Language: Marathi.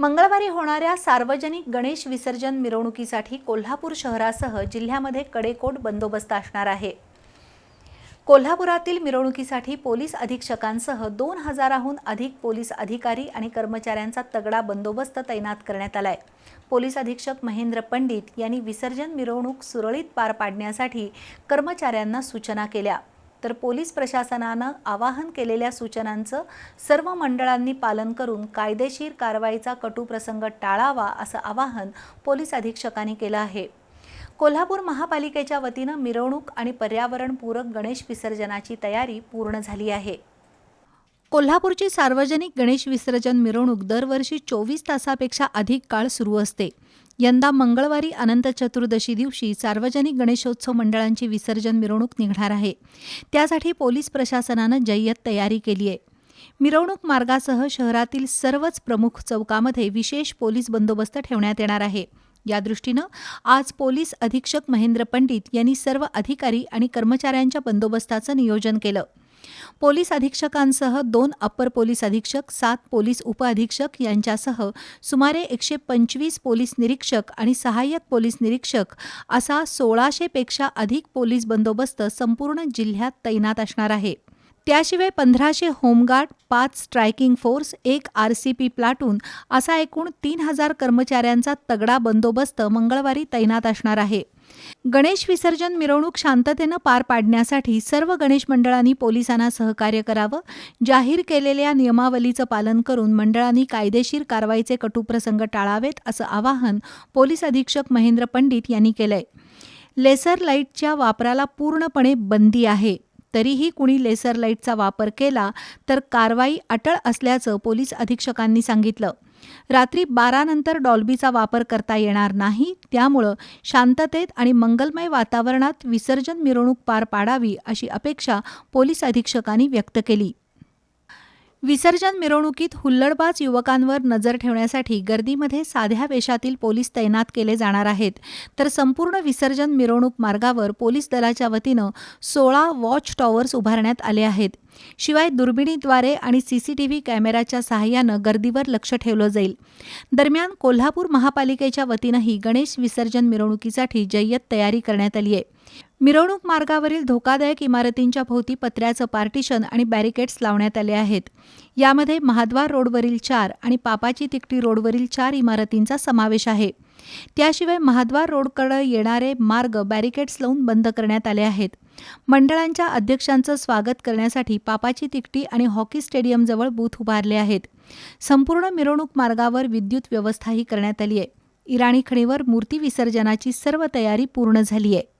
मंगळवारी होणाऱ्या सार्वजनिक गणेश विसर्जन मिरवणुकीसाठी कोल्हापूर शहरासह जिल्ह्यामध्ये कडेकोट बंदोबस्त असणार आहे. कोल्हापुरातील मिरवणुकीसाठी पोलीस अधीक्षकांसह दोन हजाराहून अधिक पोलीस अधिकारी आणि कर्मचाऱ्यांचा तगडा बंदोबस्त तैनात करण्यात आलाय. पोलीस अधीक्षक महेंद्र पंडित यांनी विसर्जन मिरवणूक सुरळीत पार पाडण्यासाठी कर्मचाऱ्यांना सूचना केल्या. तर पोलीस प्रशासनानं आवाहन केलेल्या सूचनांचं सर्व मंडळांनी पालन करून कायदेशीर कारवाईचा कटू प्रसंग टाळावा असं आवाहन पोलीस अधीक्षकांनी केलं आहे. कोल्हापूर महापालिकेच्या वतीनं मिरवणूक आणि पर्यावरणपूरक गणेश विसर्जनाची तयारी पूर्ण झाली आहे. कोल्हापूरची सार्वजनिक गणेश विसर्जन मिरवणूक दरवर्षी चोवीस तासापेक्षा अधिक काळ सुरू असते. यंदा मंगळवारी अनंत चतुर्दशी दिवशी सार्वजनिक गणेशोत्सव मंडळांची विसर्जन मिरवणूक निघणार आहे. त्यासाठी पोलीस प्रशासनानं जय्यत तयारी केली आहे. मिरवणूक मार्गासह शहरातील सर्वच प्रमुख चौकामध्ये विशेष पोलीस बंदोबस्त ठेवण्यात येणार आहे. या दृष्टीनं आज पोलीस अधीक्षक महेंद्र पंडित यांनी सर्व अधिकारी आणि कर्मचाऱ्यांच्या बंदोबस्ताचं नियोजन केलं. पोलीस अधीक्षकांसह दोन अप्पर पोलीस अधीक्षक सात पोलीस उपअधीक्षक यांच्यासह सुमारे एकशे पंचवीस पोलीस निरीक्षक आणि सहाय्यक पोलीस निरीक्षक असा सोळाशेपेक्षा अधिक पोलीस बंदोबस्त संपूर्ण जिल्ह्यात तैनात असणार आहे. त्याशिवाय पंधराशे होमगार्ड पाच स्ट्रायकिंग फोर्स एक आर सी पी प्लाटून असा एकूण तीन हजार कर्मचाऱ्यांचा तगडा बंदोबस्त मंगळवारी तैनात असणार आहे. गणेश विसर्जन मिरवणूक शांततेनं पार पाडण्यासाठी सर्व गणेश मंडळांनी पोलिसांना सहकार्य करावं जाहीर केलेल्या नियमावलीचं पालन करून मंडळांनी कायदेशीर कारवाईचे कटुप्रसंग टाळावेत असं आवाहन पोलीस अधीक्षक महेंद्र पंडित यांनी केलंय. लेसर लाईटच्या वापराला पूर्णपणे बंदी आहे. तरीही कुणी लेसर लाईटचा वापर केला तर कारवाई अटळ असल्याचं पोलीस अधीक्षकांनी सांगितलं. रात्री बारानंतर डॉल्बीचा वापर करता येणार नाही त्यामुळं शांततेत आणि मंगलमय वातावरणात विसर्जन मिरवणूक पार पाडावी अशी अपेक्षा पोलीस अधीक्षकांनी व्यक्त केली. विसर्जन मिरवणुकीत हुल्लडबाज युवकांवर नजर ठेवण्यासाठी गर्दीमध्ये साध्या वेशातील पोलीस तैनात केले जाणार आहेत. तर संपूर्ण विसर्जन मिरवणूक मार्गावर पोलीस दलाच्या वतीनं सोळा वॉच टॉवर्स उभारण्यात आले आहेत. शिवाय दुर्बिणीद्वारे आणि सीसीटीव्ही कॅमेराच्या सहाय्यानं गर्दीवर लक्ष ठेवलं जाईल. दरम्यान कोल्हापूर महापालिकेच्या वतीनंही गणेश विसर्जन मिरवणुकीसाठी जय्यत तयारी करण्यात आली आहे. मिरवणूक मार्गावरील धोकादायक इमारतींच्या भोवती पत्र्याचं पार्टिशन आणि बॅरिकेड्स लावण्यात आले आहेत. यामध्ये महाद्वार रोडवरील चार आणि पापाची तिकटी रोडवरील चार इमारतींचा समावेश आहे. त्याशिवाय महाद्वार रोडकडे येणारे मार्ग बॅरिकेड्स लावून बंद करण्यात आले आहेत. मंडळांच्या अध्यक्षांचं स्वागत करण्यासाठी पापाची तिकटी आणि हॉकी स्टेडियमजवळ बूथ उभारले आहेत. संपूर्ण मिरवणूक मार्गावर विद्युत व्यवस्थाही करण्यात आली आहे. इराणी खणीवर मूर्ती विसर्जनाची सर्व तयारी पूर्ण झाली आहे.